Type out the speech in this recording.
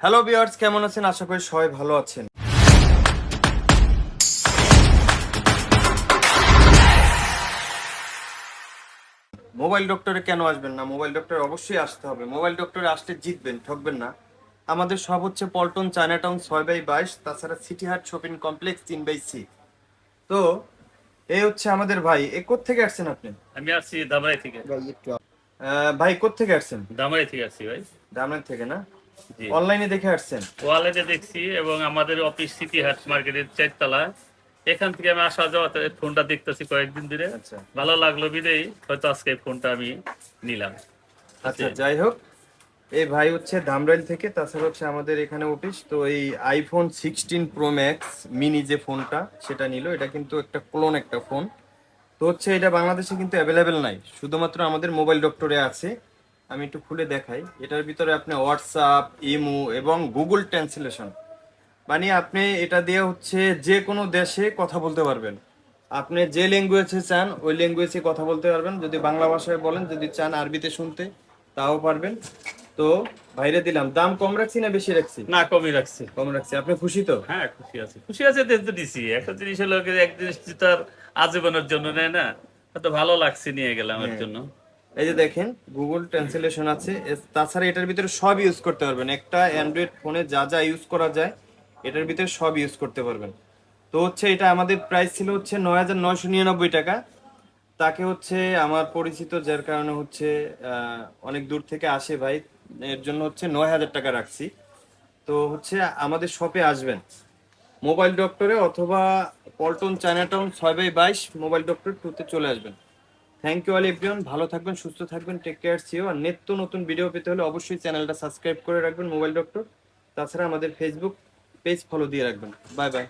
Hello বিয়ার্স কেমন আছেন? আশা করি সবাই ভালো আছেন। মোবাইল ডক্টরে কেন আসবেন না? মোবাইল ডক্টরে অবশ্যই আসতে হবে। মোবাইল ডক্টরে আসতে জিতবেন ঠকবেন না। আমাদের সব হচ্ছে পল্টন চায়নাটাউন ছয় বাই বাইশ তাছাড়া সিটি হাট শপিং কমপ্লেক্স তিন বাই সি। তো এই হচ্ছে আমাদের ভাই। এ থেকে আসছেন আপনি? আমি আসছি দামাই থেকে। ভাই থেকে আসছেন? দামাই থেকে আসছি ভাই। দামের থেকে না? অনলাইনে দেখে আসছেন? ওয়ালেটে দেখছি এবং আমাদের অফিস সিটি হাট মার্কেটের চারতলা। এখান থেকে আমি আসা যাওয়া ফোনটা দেখতেছি কয়েকদিন ধরে। আচ্ছা। ভালো লাগল বিদেই হয়তো আজকে ফোনটা আমি নিলাম। আচ্ছা যাই হোক। এই ভাই হচ্ছে ধামরাইল থেকে তাছাড়া হচ্ছে আমাদের এখানে অফিস। তো এই iPhone sixteen pro max mini যে ফোনটা সেটা নিল। এটা কিন্তু একটা ক্লোন একটা ফোন তো হচ্ছে এটা বাংলাদেশে কিন্তু অ্যাভেলেবেল নাই। শুধুমাত্র আমাদের মোবাইল ডক্টরে আছে। আমি একটু খুলে দেখাই। এটার ভিতরে আপনি হোয়াটসঅ্যাপ ইমো এবং গুগল ট্রান্সলেশন মানে আপনি এটা দিয়ে হচ্ছে যে কোনো দেশে কথা বলতে পারবেন। আপনি যে ল্যাঙ্গুয়েজে চান ওই ল্যাঙ্গুয়েজে কথা বলতে পারবেন। যদি বাংলা ভাষায় বলেন যদি চান আরবিতে শুনতে তাও পারবেন। তো বাইরে দিলাম দাম কম রাখছি না বেশি রাখছি? না কমই রাখছি। কম রাখছি। আপনি খুশি তো? হ্যাঁ খুশি আছি। খুশি আছে তো দিছি। একটা জিনিস হলো এক জিনিস তার আজীবনের জন্য নেয় না। তো ভালো লাগছে নিয়ে গেলাম এর জন্য। এই যে দেখেন গুগল ট্রান্সলেশন আছে। তাছাড়া এটার ভিতরে সব ইউজ করতে পারবেন। একটা অ্যান্ড্রয়েড ফোনে যা যা ইউজ করা যায়, এটার ভিতরে সব ইউজ করতে পারবেন। তো হচ্ছে এটা আমাদের প্রাইস ছিল হচ্ছে নয় হাজার নয়শো নিরানব্বই টাকা। তাকে হচ্ছে আমার পরিচিত, যার কারণে হচ্ছে অনেক দূর থেকে আসে ভাই। এর জন্য হচ্ছে নয় হাজার টাকা রাখছি। তো হচ্ছে আমাদের শপে আসবেন। মোবাইল ডক্টরে অথবা পল্টন চায়নাটাউন ছয় বাই বাইশ মোবাইল ডক্টর টুতে চলে আসবেন। থ্যাংক ইউ অল এভরিওয়ান ভালো থাকবেন, সুস্থ থাকবেন টেক কেয়ার সিও আর নিত্য নতুন ভিডিও পেতে হলে অবশ্যই চ্যানেলটা সাবস্ক্রাইব করে রাখবেন মোবাইল ডক্টর তাছাড়া আমাদের ফেসবুক পেজ ফলো দিয়ে রাখবেন। Bye bye